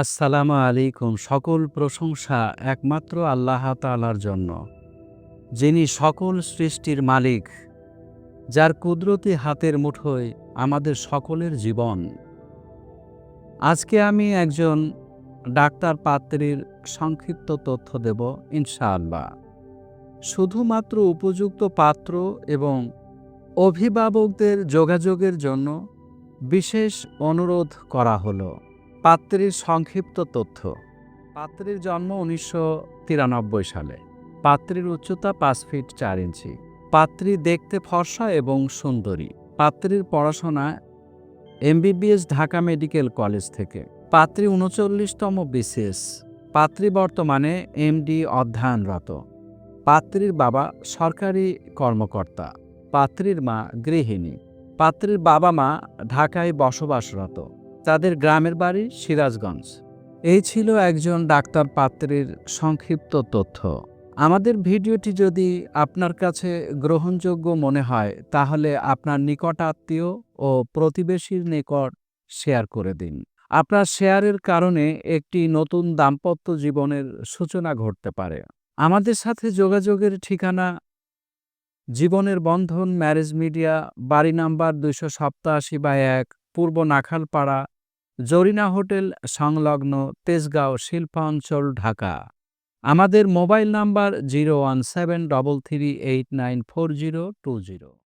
আসসালামু আলাইকুম। সকল প্রশংসা একমাত্র আল্লাহ তাআলার জন্য। যিনি সকল সৃষ্টির মালিক, যার কুদরতি হাতের মুঠোয় আমাদের সকলের জীবন। আজকে আমি একজন ডাক্তার পাত্রীর সংক্ষিপ্ত তথ্য দেব, ইনশাআল্লাহ। শুধুমাত্র উপযুক্ত পাত্র এবং অভিভাবকদের যোগাযোগের জন্য বিশেষ অনুরোধ করা হলো। পাত্রীর সংক্ষিপ্ত তথ্য। পাত্রীর জন্ম উনিশশো তিরানব্বই সালে। পাত্রীর উচ্চতা পাঁচ ফিট চার ইঞ্চি। পাত্রী দেখতে ফর্সা এবং সুন্দরী। পাত্রীর পড়াশোনা এমবিবিএস ঢাকা মেডিকেল কলেজ থেকে। পাত্রী উনচল্লিশতম বিসিএস। পাত্রী বর্তমানে এমডি অধ্যয়নরত। পাত্রীর বাবা সরকারি কর্মকর্তা। পাত্রীর মা গৃহিণী। পাত্রীর বাবা মা ঢাকায় বসবাসরত। তাদের গ্রামের বাড়ি সিরাজগঞ্জ। এই ছিল একজন ডাক্তার পাত্রীর সংক্ষিপ্ত তথ্য। আমাদের ভিডিওটি যদি আপনার কাছে গ্রহণযোগ্য মনে হয়, তাহলে আপনার নিকট আত্মীয় ও প্রতিবেশীর নিকট শেয়ার করে দিন। আপনার শেয়ারের কারণে একটি নতুন দাম্পত্য জীবনের সূচনা ঘটতে পারে। আমাদের সাথে যোগাযোগের ঠিকানা জীবনের বন্ধন ম্যারেজ মিডিয়া, বাড়ি নাম্বার দুইশো সপ্তাশি বাই এক, পূর্ব নাখালপাড়া জরিনা হোটেল, সংলগ্ন তেজগাঁও শিল্পাঞ্চল, ঢাকা। আমাদের mobile number zero one seven double three eight nine four zero two zero.